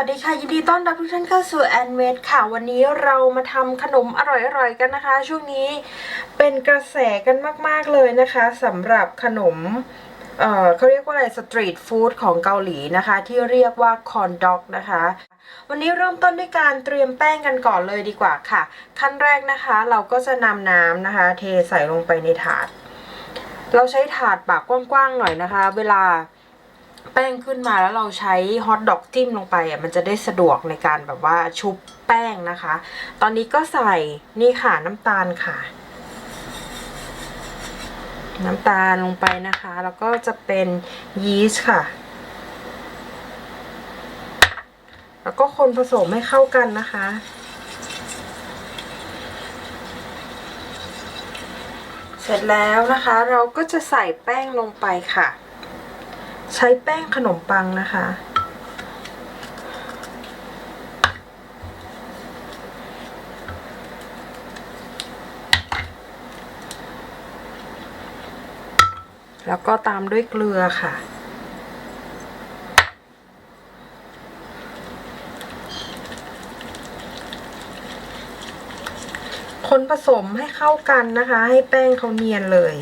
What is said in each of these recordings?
วัสดีค่ะ ยินดีต้อนรับทุกท่านเข้าสู่แอนเวดค่ะ วันนี้เรามาทำขนมอร่อยๆกันนะคะ ช่วงนี้เป็นกระแสกันมากๆเลยนะคะสำหรับขนมเอ่อเขาเรียกว่าอะไรสตรีทฟู้ดของเกาหลีนะคะ ที่เรียกว่าคอนด็อกนะคะ วันนี้เริ่มต้นด้วยการเตรียมแป้งกันก่อนเลยดีกว่าค่ะ ขั้นแรกนะคะเราก็จะนำน้ำนะคะ เทใส่ลงไปในถาด เราใช้ถาดปากกว้างๆหน่อยนะคะ เวลา แป้งขึ้นมาแล้วเราใช้ฮอทดอกจิ้มลงไปอะมันจะได้สะดวกในการแบบว่าชุบแป้งนะคะ ตอนนี้ก็ใส่นี่ค่ะน้ำตาลค่ะ น้ำตาลลงไปนะคะ แล้วก็จะเป็นยีสต์ค่ะ แล้วก็คนผสมให้เข้ากันนะคะเสร็จแล้วนะคะเราก็จะใส่แป้งลงไปค่ะ ใช้แป้งขนมปังนะคะ แล้วก็ตามด้วยเกลือค่ะคนผสมให้เข้ากันนะคะ ให้แป้งเขาเนียนเลย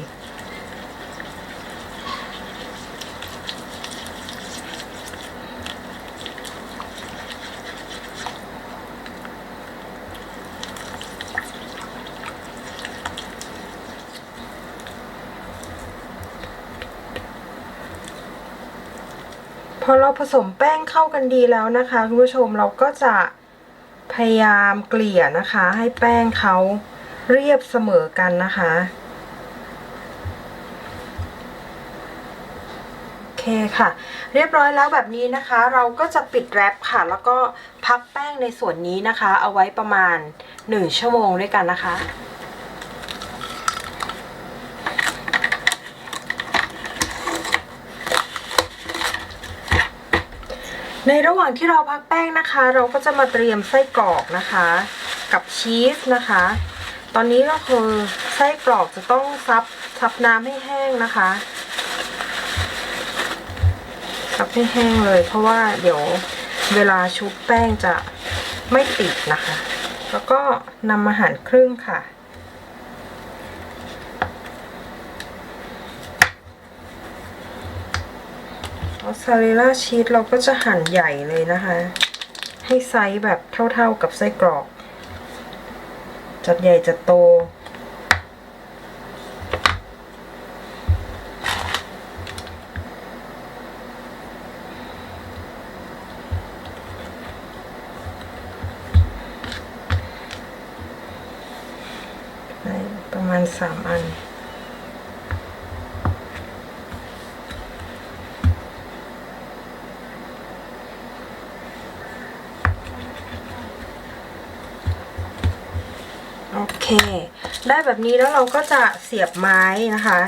พอเราผสมแป้งเข้ากันดีแล้วนะคะคุณผู้ชมเราก็จะพยายามเกลี่ยนะคะ ให้แป้งเขาเรียบเสมอกันนะคะโอเคค่ะเรียบร้อยแล้วแบบนี้นะคะ เราก็จะปิดแรปค่ะ แล้วก็พักแป้งในส่วนนี้นะคะ เอาไว้ประมาณ 1 ชั่วโมงด้วยกันนะคะ ในระหว่างที่เราพักแป้งนะคะ เราก็จะมาเตรียมไส้กรอกนะคะ กับชีสนะคะ ตอนนี้ก็คือไส้กรอกจะต้องซับซับน้ำให้แห้งนะคะซับให้แห้งเลย เพราะว่าเดี๋ยวเวลาชุบแป้งจะไม่ติดนะคะ แล้วก็นำมาหั่นครึ่งค่ะ อสซาเรลล่าชีสเราก็จะหั่นใหญ่เลยนะคะ ให้ไซส์แบบเท่าๆกับไส้กรอก จัดใหญ่จัดโต ประมาณสามอัน โอเค ได้แบบนี้แล้วเราก็จะเสียบไม้นะคะ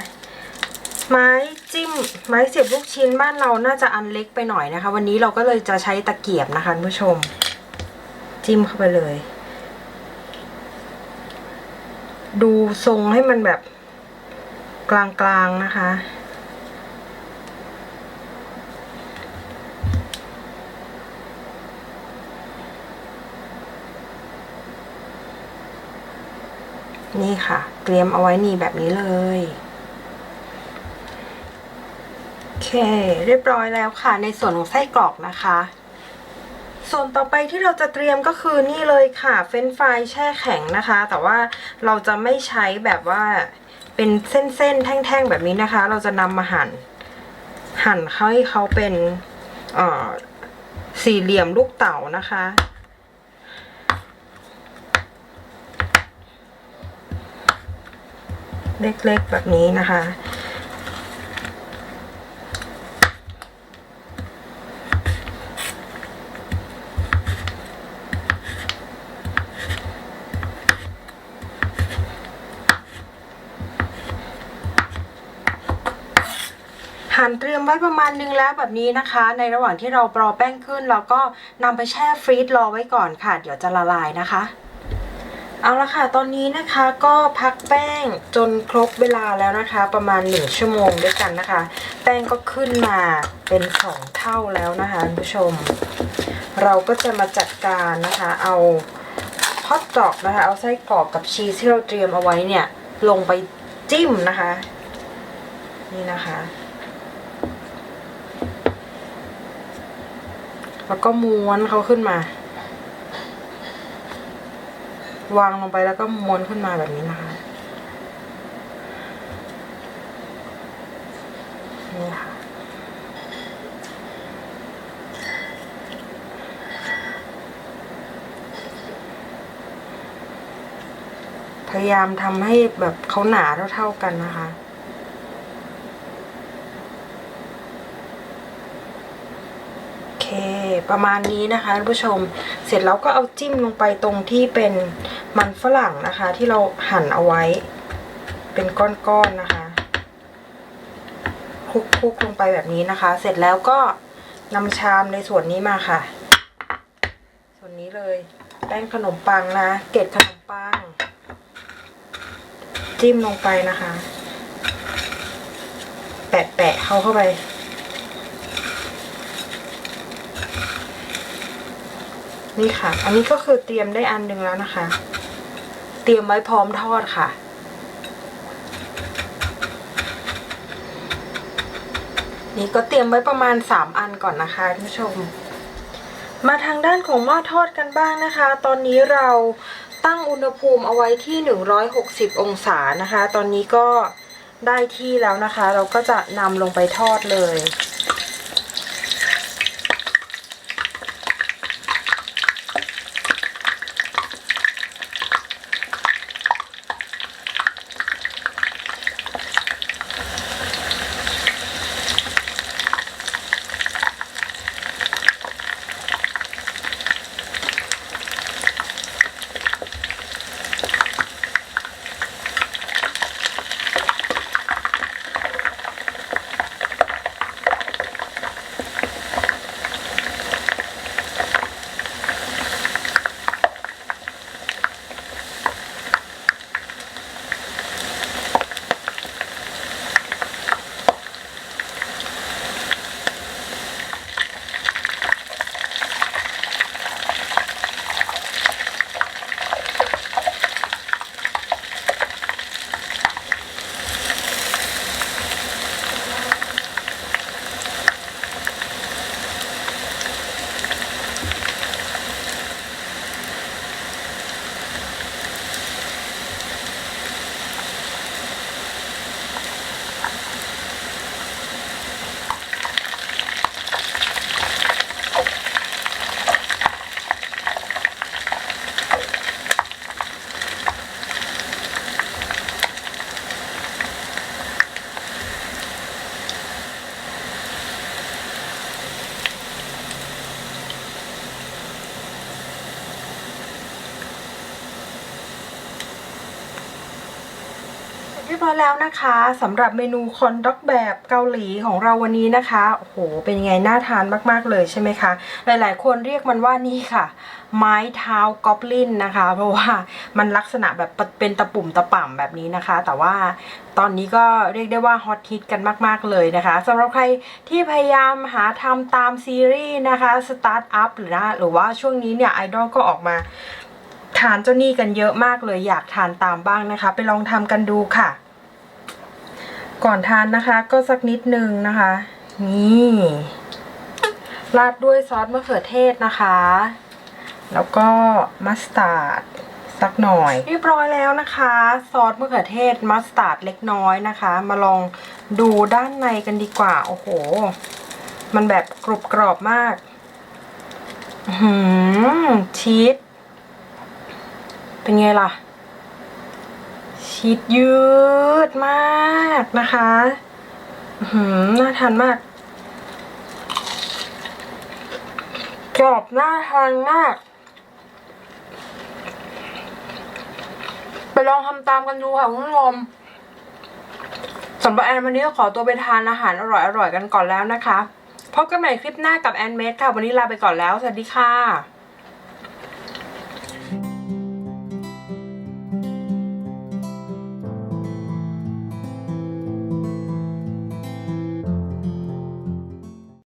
ไม้จิ้มไม้เสียบลูกชิ้นบ้านเราน่าจะอันเล็กไปหน่อยนะคะ วันนี้เราก็เลยจะใช้ตะเกียบนะคะผู้ชม จิ้มเข้าไปเลย ดูทรงให้มันแบบกลางๆนะคะ นี่ค่ะ เตรียมเอาไว้นี่แบบนี้เลยโอเค เรียบร้อยแล้วค่ะ ในส่วนของไส้กรอกนะคะ ส่วนต่อไปที่เราจะเตรียมก็คือนี่เลยค่ะ เฟรนฟรายแช่แข็งนะคะ แต่ว่าเราจะไม่ใช้แบบว่าเป็นเส้นๆแท่งๆแบบนี้นะคะ เราจะนำมาหั่น หั่นให้เขาเป็นสี่เหลี่ยมลูกเต๋านะคะ เล็กๆแบบนี้นะคะ หั่นเตรียมไว้ประมาณนึงแล้วแบบนี้นะคะ ในระหว่างที่เราปรอแป้งขึ้น เราก็นำไปแช่ฟรีซรอไว้ก่อนค่ะ เดี๋ยวจะละลายนะคะ เอาละค่ะ ตอนนี้นะคะก็พักแป้งจนครบเวลาแล้วนะคะ ประมาณ 1 ชั่วโมงด้วยกันนะคะ แป้งก็ขึ้นมาเป็น 2 เท่าแล้วนะคะคุณผู้ชม เราก็จะมาจัดการนะคะ เอาฮอทดอกนะคะ เอาไส้กรอกกับชีสที่เราเตรียมเอาไว้เนี่ย ลงไปจิ้มนะคะ นี่นะคะ แล้วก็ม้วนเขาขึ้นมา วางลงไปแล้วก็ม้วนขึ้นมาแบบนี้นะคะนี่ค่ะพยายามทำให้แบบเขาหนาเท่าๆกันนะคะ โอเค ประมาณนี้นะคะท่านผู้ชม เสร็จแล้วก็เอาจิ้มลงไปตรงที่เป็นมันฝรั่งนะคะ ที่เราหั่นเอาไว้ เป็นก้อนๆนะคะคลุกๆลงไปแบบนี้นะคะ เสร็จแล้วก็นำชามในส่วนนี้มาค่ะ ส่วนนี้เลยแป้งขนมปังนะ เกล็ดขนมปัง จิ้มลงไปนะคะ แปะๆเข้าเข้าไป นี่ค่ะ อันนี้ก็คือเตรียมได้อันหนึ่งแล้วนะคะ เตรียมไว้พร้อมทอดค่ะ นี่ก็เตรียมไว้ประมาณ 3 อันก่อนนะคะท่านผู้ชม มาทางด้านของหม้อทอดกันบ้างนะคะ ตอนนี้เราตั้งอุณหภูมิเอาไว้ที่ 160 องศานะคะ ตอนนี้ก็ได้ที่แล้วนะคะ เราก็จะนำลงไปทอดเลย ร้อยแล้วนะคะสำหรับเมนูคอนด็อกแบบเกาหลีของเราวันนี้นะคะโอ้โหเป็นยังไงน่าทานมากๆเลยใช่ไหมคะ หลายๆ คนเรียกมันว่านี่ค่ะ ไม้เท้ากอบลินนะคะ เพราะว่ามันลักษณะแบบเป็นตะปุ่มตะป่ำแบบนี้นะคะ แต่ว่าตอนนี้ก็เรียกได้ว่าฮอตฮิตกันมากๆเลยนะคะสำหรับใครที่พยายามหาทำตามซีรีส์นะคะสตาร์ทอัพหรือนะหรือว่าช่วงนี้เนี่ยไอดอลก็ออกมาทานเจ้านี่กันเยอะมากเลยอยากทานตามบ้างนะคะ ไปลองทำกันดูค่ะ ก่อนทานนะคะ ก็สักนิดนึงนะคะ นี่ราดด้วยซอสมะเขือเทศนะคะ แล้วก็มัสตาร์ดสักหน่อย เรียบร้อยแล้วนะคะ ซอสมะเขือเทศมัสตาร์ดเล็กน้อยนะคะ มาลองดูด้านในกันดีกว่า โอ้โห มันแบบกรุบกรอบมากหืมชีสเป็นไงล่ะ ชีสยืดมากนะคะหือน่าทานมากกรอบน่าทานมาก ไปลองทำตามกันดูค่ะคุณผู้ชมสำหรับแอนวันนี้ก็ขอตัวไปทานอาหารอร่อยๆกันก่อนแล้วนะคะพบกันใหม่คลิปหน้ากับแอนเมดค่ะ วันนี้ลาไปก่อนแล้ว สวัสดีค่ะ